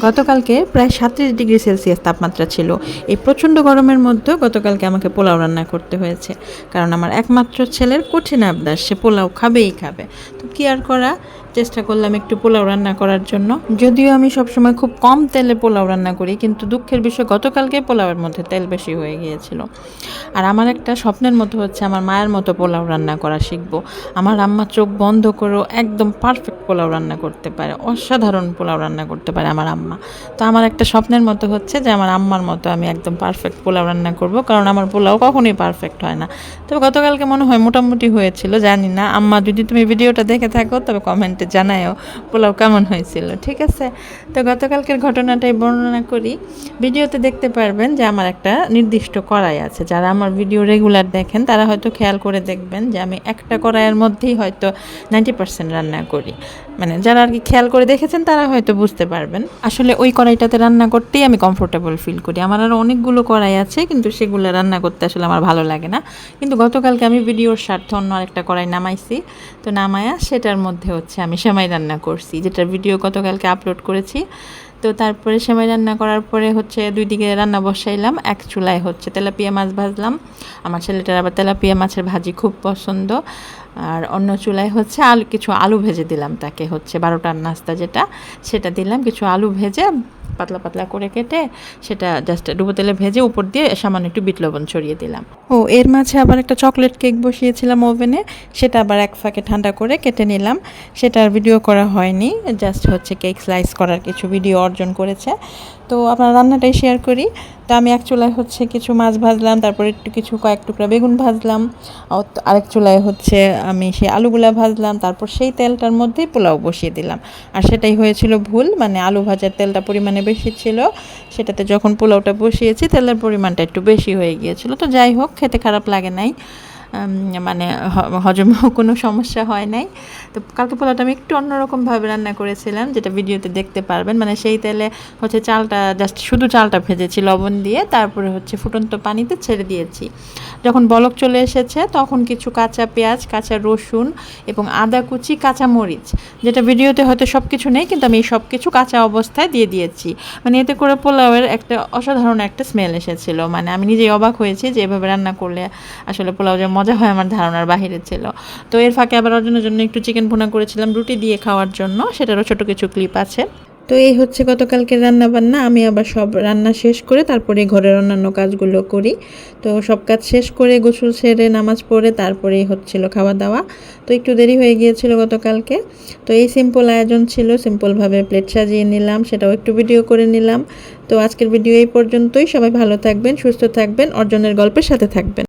গতকালকে প্রায় সাতত্রিশ ডিগ্রি সেলসিয়াস তাপমাত্রা ছিল। এই প্রচণ্ড গরমের মধ্যেও গতকালকে আমাকে পোলাও রান্না করতে হয়েছে। কারণ আমার একমাত্র ছেলের কঠিন আবদার, সে পোলাও খাবেই খাবে। তো কি আর করা? চেষ্টা করলাম একটু পোলাও রান্না করার জন্য। যদিও আমি সবসময় খুব কম তেলে পোলাও রান্না করি, কিন্তু দুঃখের বিষয় গতকালকে পোলাওয়ের মধ্যে তেল বেশি হয়ে গিয়েছিল। আর আমার একটা স্বপ্নের মতো হচ্ছে, আমার মায়ের মতো পোলাও রান্না করা শিখব। আমার আম্মা চোখ বন্ধ করেও একদম পারফেক্ট পোলাও রান্না করতে পারে, অসাধারণ পোলাও রান্না করতে পারে আমার আম্মা। তো আমার একটা স্বপ্নের মতো হচ্ছে যে আমার আম্মার মতো আমি একদম পারফেক্ট পোলাও রান্না করব, কারণ আমার পোলাও কখনোই পারফেক্ট হয় না। তবে গতকালকে মনে হয় মোটামুটি হয়েছিল, জানি না। আম্মা, যদি তুমি ভিডিওটা দেখে থাকো, তবে কমেন্টে জানায়ও পোলাও কেমন হয়েছিল, ঠিক আছে? তো গতকালকের ঘটনাটাই বর্ণনা করি। ভিডিওতে দেখতে পারবেন যে আমার একটা নির্দিষ্ট কড়াই আছে। যারা আমার ভিডিও রেগুলার দেখেন, তারা হয়তো খেয়াল করে দেখবেন যে আমি একটা কড়াইয়ের মধ্যেই হয়তো নাইনটি পার্সেন্ট রান্না করি। মানে যারা আর কি খেয়াল করে দেখেছেন, তারা হয়তো বুঝতে পারবেন। আসলে ওই কড়াইটাতে রান্না করতেই আমি কমফোর্টেবল ফিল করি। আমার আরও অনেকগুলো কড়াই আছে, কিন্তু সেগুলো রান্না করতে আসলে আমার ভালো লাগে না। কিন্তু গতকালকে আমি ভিডিওর স্বার্থে অন্য আরেকটা কড়াই নামাইছি। তো নামায়া সেটার মধ্যে হচ্ছে আমি সেমাই রান্না করছি যেটার ভিডিও গতকালকে আপলোড করেছি। তো তারপরে সেমাই রান্না করার পরে হচ্ছে দুই দিকে রান্না বসাইলাম, এক চুলায় হচ্ছে তেলাপিয়া মাছ ভাজলাম। আমার ছেলেটার আবার তেলাপিয়া মাছের ভাজি খুব পছন্দ। আর অন্য চুলায় হচ্ছে আলু, কিছু আলু ভেজে দিলাম তাকে হচ্ছে বারোটার নাস্তা যেটা, সেটা দিলাম, কিছু আলু ভেজে পাতলা পাতলা করে কেটে সেটা জাস্ট ডুবো তেলে ভেজে উপর দিয়ে সামান্য একটু বিট লবণ ছড়িয়ে দিলাম। ও, এর মাঝে আবার একটা চকলেট কেক বসিয়েছিলাম ওভেনে সেটা আবার এক ফাঁকে ঠান্ডা করে কেটে নিলাম। সেটার ভিডিও করা হয়নি জাস্ট হচ্ছে কেক স্লাইস করার কিছু ভিডিও অর্জন করেছে। তো আপনার রান্নাটাই শেয়ার করি। তো আমি এক চুলায় হচ্ছে কিছু মাছ ভাজলাম, তারপরে একটু কিছু কয়েক টুকরা বেগুন ভাজলাম। আরেক চুলায় হচ্ছে আমি সেই আলুগুলা ভাজলাম, তারপর সেই তেলটার মধ্যেই পোলাও বসিয়ে দিলাম। আর সেটাই হয়েছিল ভুল মানে আলু ভাজার তেলটা পরিমাণে বেশি ছিল, সেটাতে যখন পোলাওটা বসিয়েছি তেলের পরিমাণটা একটু বেশি হয়ে গিয়েছিল। তো যাই হোক, খেতে খারাপ লাগে নাই। মানে হজমেও কোনো সমস্যা হয় নাই। তো কালকে পোলাওটা আমি একটু অন্যরকমভাবে রান্না করেছিলাম, যেটা ভিডিওতে দেখতে পারবেন। মানে সেই তেলে হচ্ছে চালটা জাস্ট শুধু চালটা ভেজেছি, লবণ দিয়ে, তারপরে হচ্ছে ফুটন্ত পানিতে ছেড়ে দিয়েছি। যখন বলক চলে এসেছে, তখন কিছু কাঁচা পেঁয়াজ, কাঁচা রসুন এবং আদা কুচি, কাঁচা মরিচ, যেটা ভিডিওতে হয়তো সব কিছু নেই, কিন্তু আমি এই সব কিছু কাঁচা অবস্থায় দিয়ে দিয়েছি। মানে এতে করে পোলাওয়ের একটা অসাধারণ একটা স্মেল এসেছিল। মানে আমি নিজেই অবাক হয়েছি যে এভাবে রান্না করলে আসলে পোলাও যে মজা হয় আমার ধারণার বাহিরে ছিল। তো এর ফাঁকে আবার অর্জনের জন্য একটু চিকেন ভুনা করেছিলাম রুটি দিয়ে খাওয়ার জন্য, সেটারও ছোট কিছু ক্লিপ আছে। তো এই হচ্ছে গতকালকে রান্না বান্না আমি আবার সব রান্না শেষ করে তারপরে ঘরের অন্যান্য কাজগুলো করি। তো সব কাজ শেষ করে গোসল সেরে নামাজ পড়ে তারপরেই হচ্ছিল খাওয়া দাওয়া তো একটু দেরি হয়ে গিয়েছিল গতকালকে। তো এই সিম্পল আয়োজন ছিল সিম্পলভাবে প্লেট সাজিয়ে নিলাম, সেটাও একটু ভিডিও করে নিলাম। তো আজকের ভিডিও এই পর্যন্তই, সবাই ভালো থাকবেন, সুস্থ থাকবেন, অর্জনের গল্পের সাথে থাকবেন।